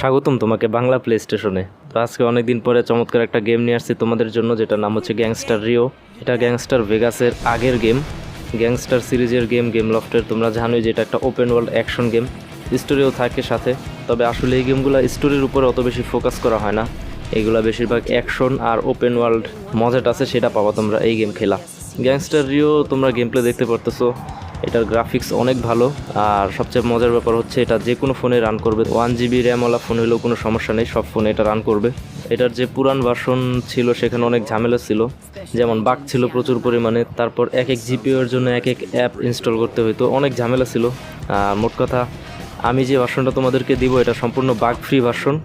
স্বাগতম তোমাকে বাংলা প্লে স্টেশনে তো আজকে অনেকদিন পরে চমৎকার একটা গেম নিয়ে আসছি তোমাদের জন্য যেটা নাম হচ্ছে গ্যাংস্টার রিও এটা গ্যাংস্টার ভেগাসের আগের গেম গ্যাংস্টার সিরিজের গেম গেম লফটের তোমরা জানোই যে এটা একটা ওপেন ওয়ার্ল্ড অ্যাকশন গেম স্টোরিও থাকে সাথে। তবে আসলে এই গেমগুলো স্টোরির উপরে অত বেশি ফোকাস করা হয় না। এইগুলা বেশিরভাগ অ্যাকশন আর ওপেন ওয়ার্ল্ড মজাটা আছে, সেটা পাবা তোমরা এই গেম খেলা। গ্যাংস্টার রিও তোমরা গেম প্লে দেখতে পারতেছো। এটার গ্রাফিক্স অনেক ভালো। আর সবচেয়ে মজার ব্যাপার হচ্ছে এটা যে কোনো ফোনে রান করবে। ওয়ান জিবি র্যামওয়ালা ফোন হলেও কোনো সমস্যা নেই, সব ফোনে এটা রান করবে। এটার যে পুরান ভার্সন ছিল, সেখানে অনেক ঝামেলা ছিল। যেমন বাগ ছিল প্রচুর পরিমাণে, তারপর এক এক জিপিও এর জন্য এক এক অ্যাপ ইনস্টল করতে হতো অনেক ঝামেলা ছিল। আর মোট কথা, আমি যে ভার্সনটা তোমাদেরকে দিব, এটা সম্পূর্ণ বাগ ফ্রি ভার্সন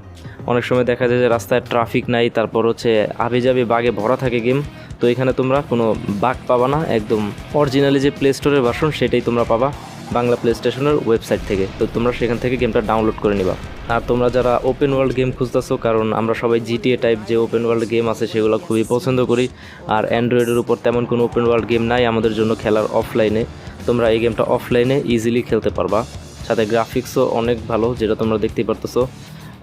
অনেক সময় দেখা যায় যে রাস্তায় ট্রাফিক নাই, তারপর হচ্ছে আবি যাবি বাগে ভরা থাকে গেম তো এখানে তোমরা কোনো বাগ পাবা না, একদম অরিজিনালি যে প্লে স্টোরের ভার্সন সেটাই তোমরা পাবা বাংলা প্লে স্টেশনের ওয়েবসাইট থেকে। তো তোমরা সেখান থেকে গেমটা ডাউনলোড করে নিবা। আর তোমরা যারা ওপেন ওয়ার্ল্ড গেম খুঁজতেছো, কারণ আমরা সবাই জিটিএ টাইপ যে ওপেন ওয়ার্ল্ড গেম আছে সেগুলো খুবই পছন্দ করি, আর অ্যান্ড্রয়েডের উপর তেমন কোনো ওপেন ওয়ার্ল্ড গেম নাই আমাদের জন্য খেলার অফলাইনে তোমরা এই গেমটা অফলাইনে ইজিলি খেলতে পারবা। সাথে গ্রাফিক্সও অনেক ভালো, যেটা তোমরা দেখতেই পারতেছো।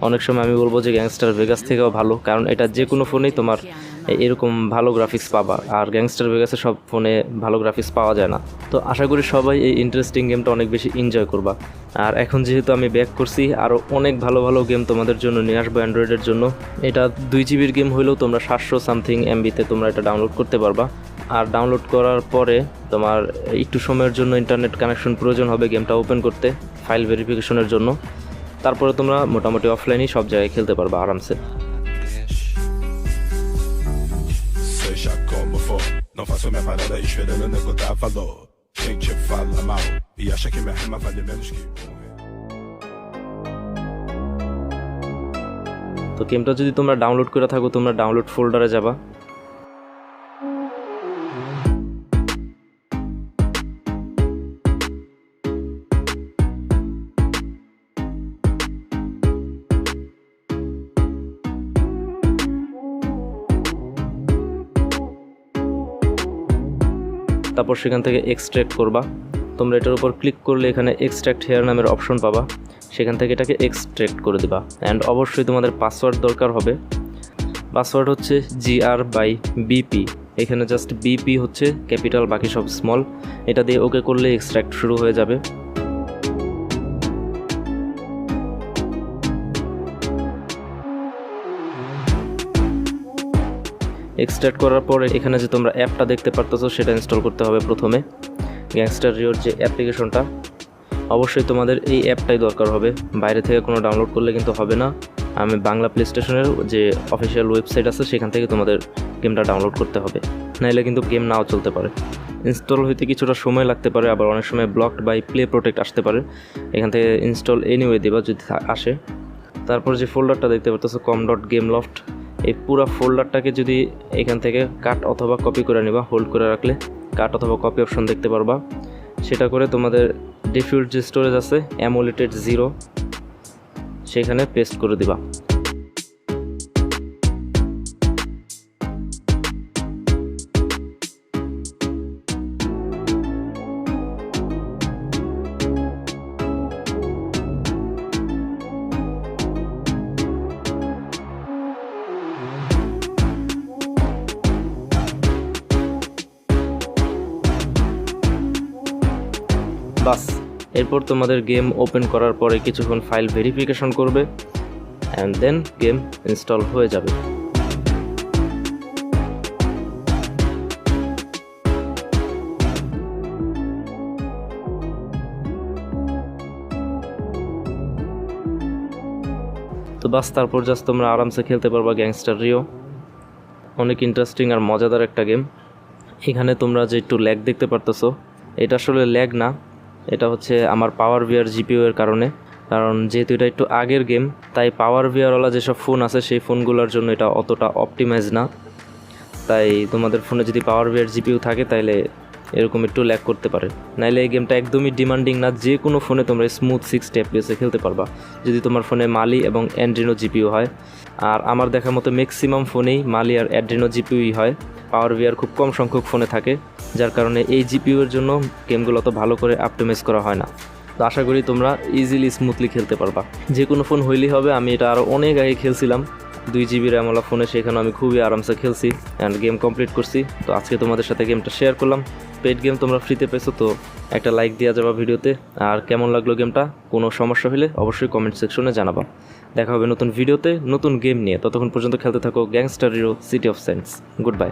অনেক সময় আমি বলব যে গ্যাংস্টার ভেগাস থেকেও ভালো, কারণ এটা যে কোনো ফোনেই তোমার এরকম ভালো গ্রাফিক্স পাবা। আর গ্যাংস্টার ভেগাসে সব ফোনে ভালো গ্রাফিক্স পাওয়া যায় না। তো আশা করি সবাই এই ইন্টারেস্টিং গেমটা অনেক বেশি এনজয় করবা। আর এখন যেহেতু আমি ব্যাক করছি আরও অনেক ভালো ভালো গেম তোমাদের জন্য নিয়ে আসব অ্যান্ড্রয়েডের জন্য। এটা দুই জিবির গেম হলেও তোমরা সাতশো সামথিং এমবিতে তোমরা এটা ডাউনলোড করতে পারবা। আর ডাউনলোড করার পরে তোমার একটু সময়ের জন্য ইন্টারনেট কানেকশন প্রয়োজন হবে গেমটা ওপেন করতে ফাইল ভেরিফিকেশনের জন্য। তারপরে তোমরা মোটামুটি অফলাইনেই সব জায়গায় খেলতে পারবা আরামসে। For. Não faço minha parada esperando nego dar valor. Gente fala mal e acha que minha rima vale menos que um তো গেমটা যদি তোমরা ডাউনলোড করে থাকো তোমরা ডাউনলোড ফোল্ডারে যাবা তারপর সেখান থেকে এক্সট্র্যাক্ট করবা। তোমরা এটার উপর ক্লিক করলে এখানে এক্সট্র্যাক্ট হেয়ার নামের অপশন পাবা। সেখান থেকে এটাকে এক্সট্র্যাক্ট করে দেবা। অ্যান্ড অবশ্যই তোমাদের পাসওয়ার্ড দরকার হবে। পাসওয়ার্ড হচ্ছে জিআর বাই বিপি এখানে জাস্ট বিপি হচ্ছে ক্যাপিটাল বাকি সব স্মল এটা দিয়ে ওকে করলে এক্সট্র্যাক্ট শুরু হয়ে যাবে। এক্সট্রাক্ট করার পরে এখানে যে তোমরা অ্যাপটা দেখতে পারতেছো, সেটা ইনস্টল করতে হবে প্রথমে। গ্যাংস্টার রিওর যে অ্যাপ্লিকেশনটা, অবশ্যই তোমাদের এই অ্যাপটাই দরকার হবে। বাইরে থেকে কোনো ডাউনলোড করলে কিন্তু হবে না। আমি বাংলা প্লে স্টেশনের যে অফিসিয়াল ওয়েবসাইট আছে, সেখান থেকে তোমাদের গেমটা ডাউনলোড করতে হবে। নাইলে কিন্তু গেম নাও চলতে পারে। ইনস্টল হইতে কিছুটা সময় লাগতে পারে, আবার অনেক সময় ব্লকড বাই প্লে প্রোটেক্ট আসতে পারে। এখান থেকে ইনস্টল এনিওয়ে দেবা যদি আসে। তারপর যে ফোল্ডারটা দেখতে পারতেছো কম ডট গেম লফট এই পুরো ফোল্ডারটাকে যদি এখান থেকে কাট অথবা কপি করে নেবা হোল্ড করে রাখলে কাট অথবা কপি অপশন দেখতে পারবা। সেটা করে তোমাদের ডিফিউল্ট যে স্টোরেজ আছে অ্যামোলেটেড জিরো সেখানে পেস্ট করে দিবা। বাস। এরপর তোমাদের গেম ওপেন করার পরে কিছুক্ষণ ফাইল ভেরিফিকেশন করবে অ্যান্ড দেন গেম ইনস্টল হয়ে যাবে। তো বাস, তারপর জাস্ট তোমরা আরামসে খেলতে পারবা গ্যাংস্টার রিও। অনেক ইন্টারেস্টিং আর মজাদার একটা গেম। এখানে তোমরা যে একটু ল্যাগ দেখতে পারতেছো, এটা আসলে ল্যাগ না। এটা হচ্ছে আমার পাওয়ার ভিআর জিপিও এর কারণে। কারণ যেহেতু এটা একটু আগের গেম তাই পাওয়ার ভিআরওয়ালা যেসব ফোন আছে, সেই ফোনগুলোর জন্য এটা অতটা অপটিমাইজ না। তাই তোমাদের ফোনে যদি পাওয়ার ভিআর জিপিও থাকে, তাইলে এরকম একটু ল্যাক করতে পারে। নাইলে এই গেমটা একদমই ডিমান্ডিং না, যে কোনো ফোনে তোমরা স্মুথ সিক্স এফপিএসে খেলতে পারবা। যদি তোমার ফোনে মালি এবং অ্যান্ড্রিনো জিপিও হয়। আর আমার দেখার মতো ম্যাক্সিমাম ফোনেই মালি আর অ্যাড্রিনো জিপিউই হয়। পাওয়ার ভিআর খুব কম সংখ্যক ফোনে থাকে। যার কারণে এই জিপিউ এর জন্য গেমগুলো অত ভালো করে অপটিমাইজ করা হয় না। তো আশা করি তোমরা ইজিলি স্মুথলি খেলতে পারবা। যে কোনো ফোন হইলেই হবে, আমি এটা আরও অনেক আগে খেলছিলাম। দুই জিবি র্যামওয়ালা ফোনে সেখানে আমি খুবই আরামসে খেলছি অ্যান্ড গেম কমপ্লিট করছি। তো আজকে তোমাদের সাথে গেমটা শেয়ার করলাম। পেড গেম তোমরা ফ্রিতে পেয়েছ, তো একটা লাইক দেওয়া যাবা ভিডিওতে। আর কেমন লাগল গেমটা কোনো সমস্যা হলে অবশ্যই কমেন্ট সেকশনে জানাবা। দেখা হবে নতুন ভিডিওতে নতুন গেম নিয়ে। ততক্ষণ পর্যন্ত খেলতে থাকো Gangstar hero city of sense good bye